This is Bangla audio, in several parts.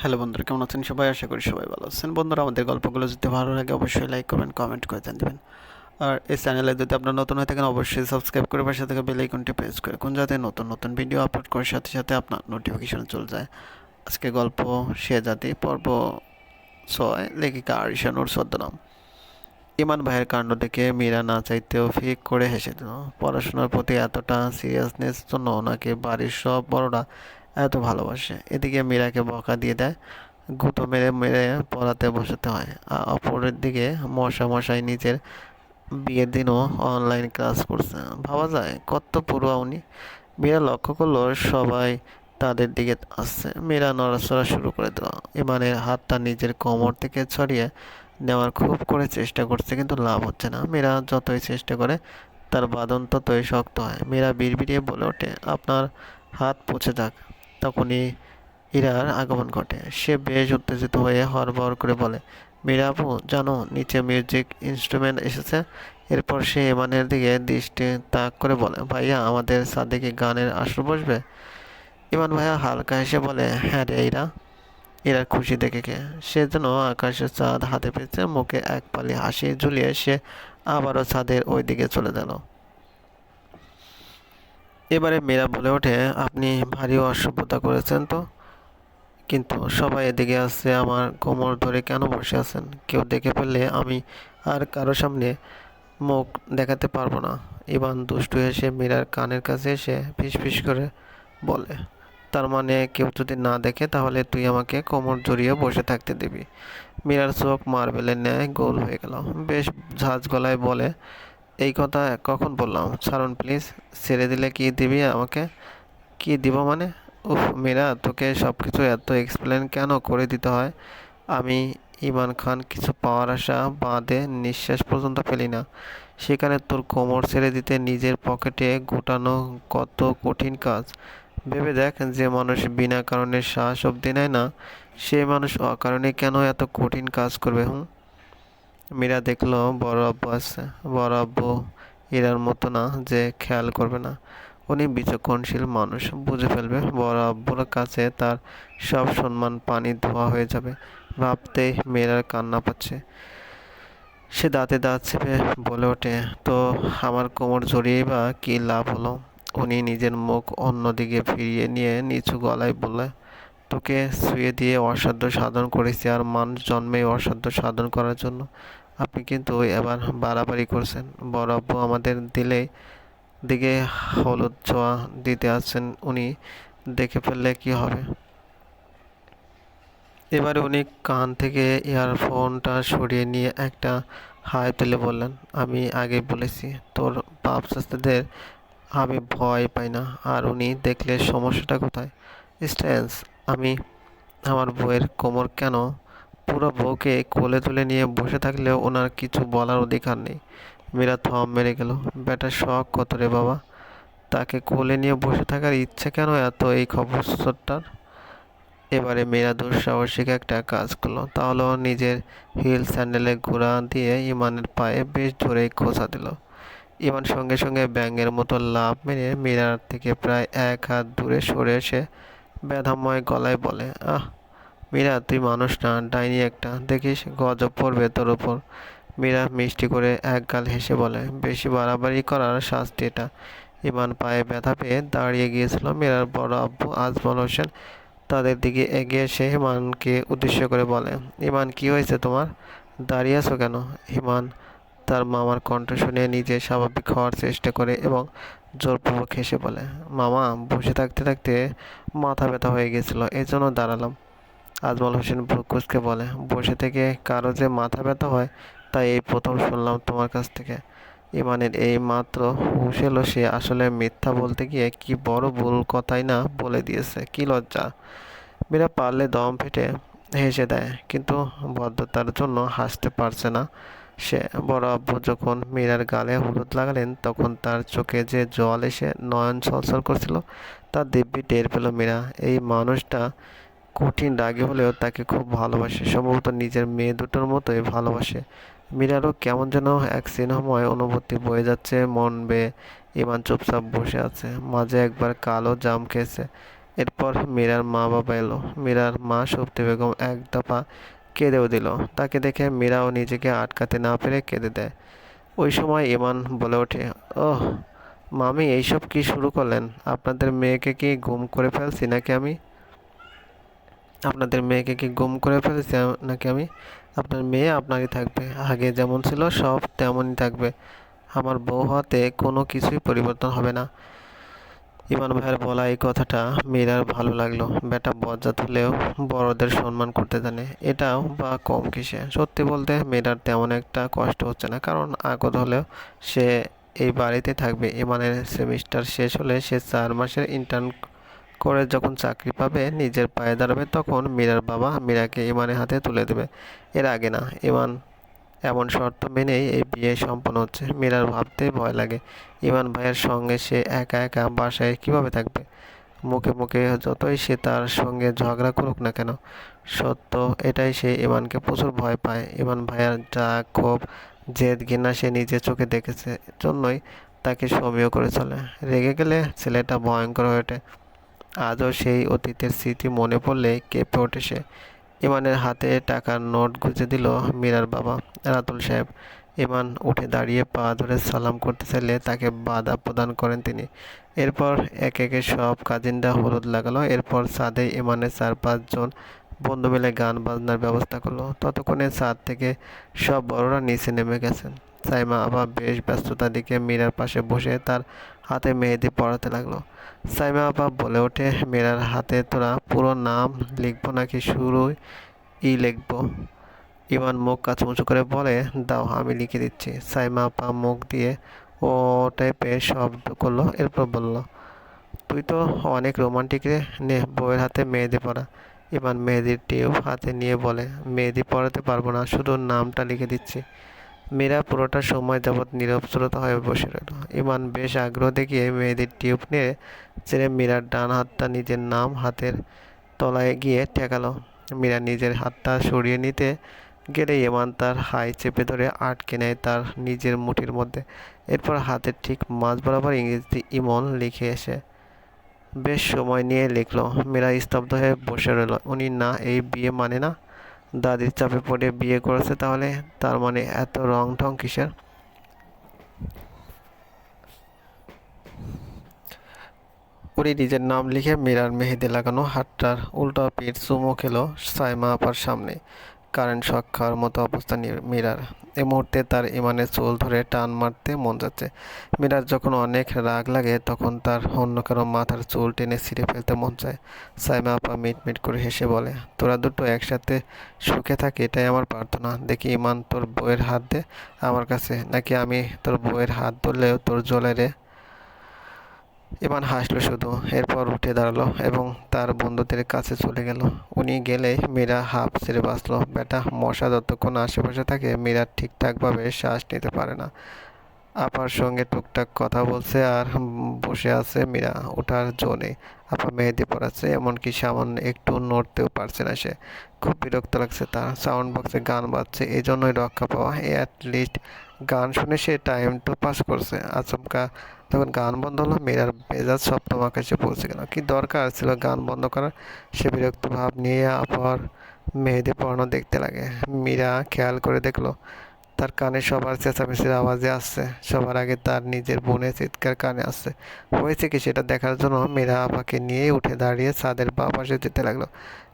হ্যালো বন্ধুরা, কেমন আছেন সবাই? আশা করি সবাই ভালো আছেন। বন্ধুরা, আমাদের গল্পগুলো যদি ভালো লাগে, অবশ্যই লাইক করবেন কমেন্ট করে দেবেন। আর এই চ্যানেলে যদি আপনার নতুন হয়ে থাকেন, অবশ্যই সাবস্ক্রাইব করে পাশে থেকে বেল আইকনটি প্রেস করে কোন যাতে নতুন নতুন ভিডিও আপলোড করার সাথে সাথে আপনার নোটিফিকেশন চলে যায়। আজকে গল্প, সে জাতি, পর্ব ছয়, লেখিকা আরিশা নুর ছদ্মনাম। ইমান ভাইয়ের কাণ্ড দেখে মীরা না চাইতেও ফিক করে হেসে দিল। পড়াশোনার প্রতি এতটা সিরিয়াসনেস জন্য ওনাকে বাড়ির সব বড়রা এত ভালোবাসে। এদিকে মীরাকে বকা দিয়ে দেয়, গুঁতো মেরে মেরে পড়াতে বসাতে হয়। আর অপরের দিকে মশা মশাই নিজের বিয়ের দিনও অনলাইন ক্লাস করছে। ভাবা যায়, কত পড়ুয়া উনি। মীরা লক্ষ্য করল সবাই তাদের দিকে আসছে। মীরা নড়াচড়া শুরু করে দিল। ইমানের হাতটা নিজের কোমর থেকে ছড়িয়ে নেওয়ার খুব করে চেষ্টা করছে, কিন্তু লাভ হচ্ছে না। মীরা যতই চেষ্টা করে, তার বাদন ততই শক্ত হয়। মীরা বিড়বিড়িয়ে বলে ওঠে, আপনার হাত পচে যাক। তখনই ইরার আগমন ঘটে। সে বেশ উত্তেজিত হয়ে হরবর করে বলে, মীরা আপু, জানো, নিচে মিউজিক ইনস্ট্রুমেন্ট এসেছে। এরপর সে এমানের দিকে দৃষ্টি তাক করে বলে, ভাইয়া, আমাদের সাদিকে গানের আসর বসবে? ইমান ভাইয়া হালকা হেসে বলে হ্যাঁ রে ইরা। ইরার খুশি দেখে কে? সে যেন আকাশের চাঁদ হাতে পেয়েছে, মুখে এক পালি হাসি ঝুলিয়ে সে আবারও ছাদের ওই দিকে চলে গেল। এবারে মেয়েরা বলে ওঠে, আপনি ভারী অসভ্যতা করেছেন তো? কিন্তু সবাই এদিকে আসছে আমার কোমর ধরে কেন বসে আছেন? কেউ দেখে ফেললে আমি আর কারও সামনে মুখ দেখাতে পারব না। ইবান দুষ্টু হেসে মীরার কানের কাছে এসে ফিস করে বলে, তার মানে কেউ যদি না দেখে, তাহলে তুই আমাকে কোমর জড়িয়ে বসে থাকতে দিবি। মীরার চোখ মার্বেলের ন্যায় গোল হয়ে গেল। বেশ ঝাঁজ গলায় বলে এই কথা কখন বললাম? ছাড়ুন প্লিজ ছেড়ে দিলে কি দিবি আমাকে? কি দিব মানে? উফ, মীরা, তোকে সব কিছু এত এক্সপ্লেন কেন করে দিতে হয়? আমি ইমান খান কিছু পাওয়ার আশা বাঁধে নিঃশ্বাস পর্যন্ত ফেলি না। সেখানে তোর কোমর ছেড়ে দিতে নিজের পকেটে গোটানো কত কঠিন কাজ। ভেবে দেখ, যে মানুষ বিনা কারণে শ্বাস অবধি নেয় না, সে মানুষ অকারণে কেন এত কঠিন কাজ করবে, হুম? মীরা দেখল বড় আব্বু আছে। বড় আব্বু এরার মতো না যে খেয়াল করবে না। উনি বিচক্ষণশীল মানুষ, বুঝে ফেলবে বড় আব্বুর কাছে তার সব সম্মান পানি ধোয়া হয়ে যাবে। ভাবতেই মেয়েরার কান্না পাচ্ছে। সে দাঁতে দাঁত চেপে বলে ওঠে, তো আমার কোমর জড়িয়ে বা কী লাভ হলো? উনি নিজের মুখ অন্যদিকে ফিরিয়ে নিয়ে নিচু গলায় বলে তোকে শুয়ে দিয়ে অসাধ্য সাধন করেছি আর মানুষ জন্মেই অসাধ্য সাধন করার জন্য। আপনি কিন্তু এবার বাড়াবাড়ি করছেন। বড় আব্বু আমাদের দিলে দিকে হলুদ ছোঁয়া দিতে আসছেন। উনি দেখে ফেললে কি হবে? এবারে উনি কান থেকে ইয়ারফোনটা সরিয়ে নিয়ে একটা হাই তুলে বললেন, আমি আগে বলেছি, তোর বাপ চাচাদের আমি ভয় পাই না। আর উনি দেখলে সমস্যাটা কোথায়? স্ট্যান্স, আমি আমার বউয়ের কোমর কেন পুরো বউকে কোলে তুলে নিয়ে বসে থাকলেও ওনার কিছু বলার অধিকার নেই। মীরা থম মেরে গেল। বেটার শখ কত রে বাবা? তাকে কোলে নিয়ে বসে থাকার ইচ্ছে কেন এত এই খবরটার? এবারে মেয়েরা দুঃসাহসিক একটা কাজ করল। তাহলে নিজের হিল স্যান্ডেলে ঘোড়া দিয়ে ইমানের পায়ে বেশ জোরে খোঁচা দিল। ইমান সঙ্গে সঙ্গে ব্যাঙের মতো লাভ মেরে মীরার থেকে প্রায় এক হাত দূরে সরে এসে ব্যথাময় গলায় বলে, আহ মীরা তুই মানুষ না, ডাইনি একটা। দেখিস গজব পড়বে তোর ওপর মীরা মিষ্টি করে এক গাল হেসে বলে, বেশি বাড়াবাড়ি করার শাস্তি এটা। ইমান পায়ে ব্যথা পেয়ে দাঁড়িয়ে গিয়েছিল মীরার বড় আব্বু আজমল হোসেন। তাদের দিকে এগিয়ে এসে ইমানকে উদ্দেশ্য করে বলে, ইমান, কি হয়েছে তোমার? দাঁড়িয়ে আছো কেন? হিমান তার মামার কণ্ঠ শুনে নিজে স্বাভাবিক হওয়ার চেষ্টা করে এবং জোরপূর্বক হেসে বলে, মামা, বসে থাকতে থাকতে মাথা ব্যথা হয়ে গেছিল এই জন্য দাঁড়ালাম। আজমল হোসেন ভ্রুকুচকে বলে, বসে থেকে কারও যে মাথা ব্যথা হয় তাই এই প্রথম শুনলাম তোমার কাছ থেকে। ইমানের এই মাত্র হুশ এলো সে আসলে মিথ্যা বলতে গিয়ে কি বড় ভুল কথাই না বলে দিয়েছে, কি লজ্জা। মীরা পারলে দম ফেটে হেসে দেয়, কিন্তু ভদ্রতার জন্য হাসতে পারছে না সে। বড় আব্বু যখন মীরার গালে হলুদ লাগালেন, তখন তার চোখে যে জল এসে নয়ন ছলছল করছিল তার দিব্যি টের পেল মীরা। এই মানুষটা কঠিন রাগী হলেও তাকে খুব ভালোবাসে। সম্ভবত নিজের মেয়ে দুটোর মতোই ভালোবাসে। মীরারও কেমন যেন এক স্নেহময় অনুভূতি বয়ে যাচ্ছে, মন বেয়ে ইমান চুপচাপ বসে আছে। মাঝে একবার কালো জাম খেয়েছে। এরপর মীরার মা বাবা এলো। মীরার মা শক্তি বেগম এক দফা কেঁদেও দিল। তাকে দেখে মীরাও নিজেকে আটকাতে না পেরে কেঁদে দেয়। ওই সময় ইমান বলে ওঠে, ওহ, মামি, এইসব কি শুরু করলেন? আপনাদের মেয়েকে কি গুম করে ফেলছি নাকি আমি? আপনাদের মেয়েকে কি গুম করে ফেলেছি নাকি আমি? আপনার মেয়ে আপনারই থাকবে। আগে যেমন ছিল সব তেমনই থাকবে। আমার বউ হতে কোনো কিছুই পরিবর্তন হবে না। ইমান ভাইয়ের বলা এই কথাটা মীরার ভালো লাগল। বেটা বজ্জাত হলেও বড়দের সম্মান করতে জানে। এটাও বা কম কিসে? সত্যি বলতে মীরার তেমন একটা কষ্ট হচ্ছে না। কারণ আগত হলেও সে এই বাড়িতে থাকবে। ইমানের সেমিস্টার শেষ হলে সে চার মাসের ইন্টার্ন করে যখন চাকরি পাবে, নিজের পায়ে দাঁড়াবে, তখন মীরার বাবা মীরাকে ইমানের হাতে তুলে দেবে। এর আগে না, ইমান এমন শর্ত মেনেই এই বিয়ে সম্পন্ন হচ্ছে। মীরার ভাবতেই ভয় লাগে। ইমান ভাইয়ের সঙ্গে সে একা একা বাসায় কীভাবে থাকবে? মুখে মুখে যতই সে তার সঙ্গে ঝগড়া করুক না কেন, সত্য এটাই সে ইমানকে প্রচুর ভয় পায়। ইমান ভাইয়ার যা ক্ষোভ, জেদ, ঘৃণা সে নিজের চোখে দেখেছে, জন্যই তাকে সমীয় করে চলে। রেগে গেলে ছেলেটা ভয়ঙ্কর হয়ে ওঠে। আজও সেই অতীতের স্মৃতি মনে পড়লে কেঁপে ওঠে সে। ইমানের হাতে টাকার নোট গুঁজে দিল মীরার বাবা রাতুল সাহেব। ইমান উঠে দাঁড়িয়ে পা ধরে সালাম করতে চাইলে তাকে বাধা প্রদান করেন তিনি। এরপর একে একে সব কাজিনরা হলুদ লাগালো। এরপর ছাদে ইমানের চার পাঁচজন বন্ধু মিলে গান বাজনার ব্যবস্থা করল। ততক্ষণে ছাদ থেকে সব বড়রা নিচে নেমে গেছেন। সাইমা আবার বেশ ব্যস্ততা দিকে মীরার পাশে বসে তার হাতে মেহেদি পড়াতে লাগল। সাইমা আপা বলে ওঠে, মীরার হাতে তোরা পুরো নাম লিখব নাকি শুরুই ই লিখব? ইমান মুখ কাচুমুচু করে বলে, দাও, আমি লিখে দিচ্ছি। সাইমা আপা মুখ দিয়ে ও টাইপের শব্দ করল, এরপর বলল, তুই তো অনেক রোমান্টিক রে, নে, বউয়ের হাতে মেহেদি পড়া ইমান মেহেদির টিউব হাতে নিয়ে বলে, মেহেদি পড়াতে পারব না, শুধু নামটা লিখে দিচ্ছি। মীরা পুরোটা সময় যাবৎ নীরব হয়ে বসে রইল। ইমান বেশ আগ্রহ দেখিয়ে মেয়েদের টিউব নিয়ে ছেড়ে মীরার ডান হাতটা নিজের নাম হাতের তলায় গিয়ে ঠেকালো। মীরা নিজের হাতটা সরিয়ে নিতে গেলে ইমান তার হাই চেপে ধরে আটকে নেয় তার নিজের মুঠির মধ্যে। এরপর হাতের ঠিক মাঝ বরাবর ইংরেজিতে ইমন লিখে এসে বেশ সময় নিয়ে লিখলো। মীরা স্তব্ধ হয়ে বসে রইল। উনি না, এই বিয়ে মানে না? দাদির চাপে পড়ে বিয়ে করেছে, তাহলে তার মানে এত রং ঢং কিসের? উনি নিজের নাম লিখে মিরার মেহেদি লাগানো হাতটার উল্টা পিঠ চুমো খেলো সাইমা আপার সামনে। কারেন্ট শক খাওয়ার মতো অবস্থা মীরার। এই মুহূর্তে তার ইমানের চুল ধরে টান মারতে মন যাচ্ছে। মীরার যখন অনেক রাগ লাগে, তখন তার অন্য কারও মাথার চুল টেনে ছিঁড়ে ফেলতে মন চায়। সাইমা আপা মিট মিট করে হেসে বলে, তোরা দুটো একসাথে সুখে থাকে, এটাই আমার প্রার্থনা। দেখি ইমান তোর বউয়ের হাত দে আমার কাছে, নাকি আমি তোর বউয়ের হাত ধরলেও তোর জ্বলে রে ইমান হাসলো শুধু, এরপর উঠে দাঁড়াল এবং তার বন্ধুদের কাছে চলে গেল। উনি গেলে মীরা হাফ ছেড়ে বাঁচলো। বেটা মশা যতক্ষণ আশেপাশে থাকে, মীরা ঠিকঠাকভাবে শ্বাস নিতে পারে না। আপার সঙ্গে টুকটাক কথা বলছে আর বসে আছে মীরা ওঠার জো নেই আপা মেহেদি পড়াচ্ছে এমনকি সামান্য একটু নড়তেও পারছে না সে। খুব বিরক্ত লাগছে তার। সাউন্ড বক্সে গান বাজছে এই জন্যই রক্ষা পাওয়া। অ্যাট লিস্ট গান শুনে সে টাইম তো পাস করছে। আচমকা তখন গান বন্ধ হলো, মীরার সব তোমার কাছে পৌঁছে গেল। কি দরকার ছিল গান বন্ধ করার? সে বিরক্ত ভাব নিয়ে আবার মেয়েদের পড়ানো দেখতে লাগে। মীরা খেয়াল করে দেখল তার কানে সবার চেঁচামেচির আওয়াজে আসছে। সবার আগে তার নিজের বোনের চিৎকার কানে আসছে। হয়েছে কি সেটা দেখার জন্য মীরা আপাকে নিয়ে উঠে দাঁড়িয়ে ছাদের বা পাশে যেতে লাগল।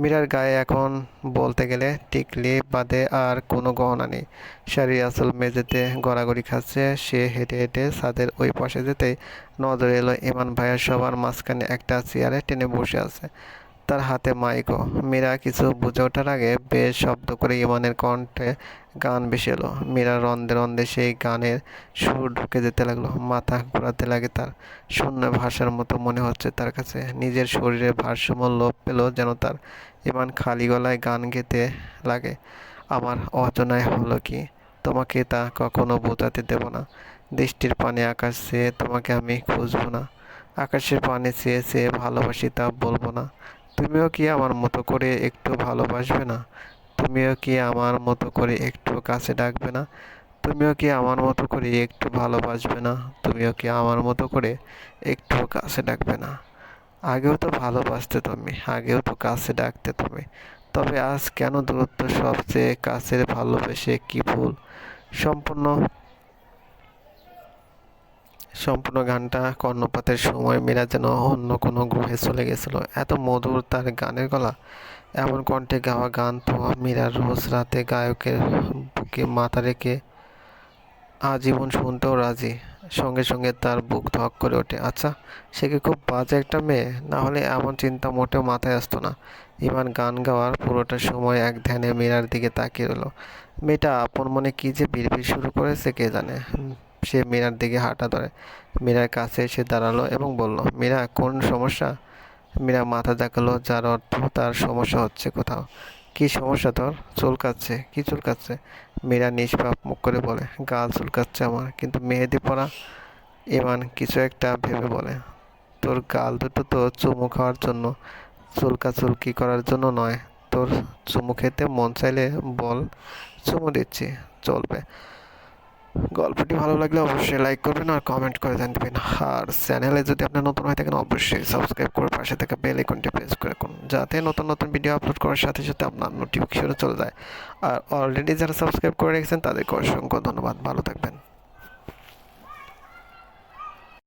মীরার গায়ে এখন বলতে গেলে টিকলি বাদে আর কোনো গহনা নেই। শাড়ি আসল মেঝেতে গড়াগড়ি খাচ্ছে। সে হেঁটে হেঁটে ছাদের ওই পাশে যেতেই নজরে এলো ইমান ভাইয়ের সবার মাঝখানে একটা চেয়ারে টেনে বসে আছে। তার হাতে মাইকও মীরা কিছু বুঝে ওঠার আগে বেশ শব্দ করে ইমানের কণ্ঠে গান ভেসে এলো মীরা রন্ধে রন্ধে সেই গানের সুর ঢুকে যেতে লাগল। মাথা ঘোরাতে লাগে তার। শূন্য ভাষার মতো মনে হচ্ছে তার কাছে। নিজের শরীরে ভারসাম্য লোপ পেল যেন তার। ইমান খালি গলায় গান গেতে লাগে। আমার অচনায় হলো কি? তোমাকে তা কখনো বোঝাতে দেব না। দৃষ্টির পানে আকাশ চেয়ে তোমাকে আমি খুঁজবো না। আকাশের পানে চেয়ে চেয়ে ভালোবাসি তা বলব না। তুমিও কি আমার মতো করে একটু ভালোবাসবে না? তুমিও কি আমার মতো করে একটু কাছে ডাকবে না? তুমিও কি আমার মতো করে একটু ভালোবাসবে না? তুমিও কি আমার মতো করে একটু কাছে ডাকবে না? আগেও তো ভালোবাসতে তুমি, আগেও তো কাছে ডাকতে তুমি। তবে আজ কেন দূরত্ব সবচেয়ে কাছের ভালোবেসে কি ভুল? সম্পূর্ণ সম্পূর্ণ গানটা কর্ণপাতের সময় মেয়েরা যেন অন্য কোনো গ্রহে চলে গেছিল। এত মধুর তার গানের গলা। এমন কণ্ঠে গাওয়া গান তো মীরা রোজ রাতে গায়কের বুকে মাথা রেখে আজীবন শুনতেও রাজি। সঙ্গে সঙ্গে তার বুক ধক করে ওঠে। আচ্ছা সে কি খুব বাজে একটা মেয়ে? না হলে এমন চিন্তা মোটেও মাথায় আসতো না। ইমান গান গাওয়ার পুরোটা সময় এক ধ্যানে মীরার দিকে তাকিয়ে রইল। মেয়েটা আপন মনে কী যে বিড়বিড় শুরু করেছে কে জানে। সে মীরার দিকে হাঁটা ধরে। মীরার কাছে এসে দাঁড়াল এবং বলল, মীরা, কোন সমস্যা? মীরা মাথা দেখাল যার অর্থ তার সমস্যা হচ্ছে কোথাও। কি সমস্যা তোর? চুলকাচ্ছে, কি চুলকাচ্ছে? মীরা নিষ্পাপ মুখ করে বলে, গাল চুলকাচ্ছে আমার, কিন্তু মেহেদি পরা ইমান কিছু একটা ভেবে বলে। তোর গাল দুটো তো চুমু খাওয়ার জন্য। চুলকা চুলকি করার জন্য নয়। তোর চুমু খেতে মন চাইলে বল, চুমু দিচ্ছি, চলবে। গল্পটি ভালো লাগলে অবশ্যই লাইক করবেন আর কমেন্ট করে জানবেন আর চ্যানেলে যদি আপনি নতুন হয়ে থাকেন, অবশ্যই সাবস্ক্রাইব করে পাশে থাকা বেল আইকনটি প্রেস করে রাখুন, যাতে নতুন নতুন ভিডিও আপলোড করার সাথে সাথে আপনার নোটিফিকেশনে চলে যায়। আর অলরেডি যারা সাবস্ক্রাইব করে রেখেছেন, তাদেরকে অসংখ্য ধন্যবাদ। ভালো থাকবেন।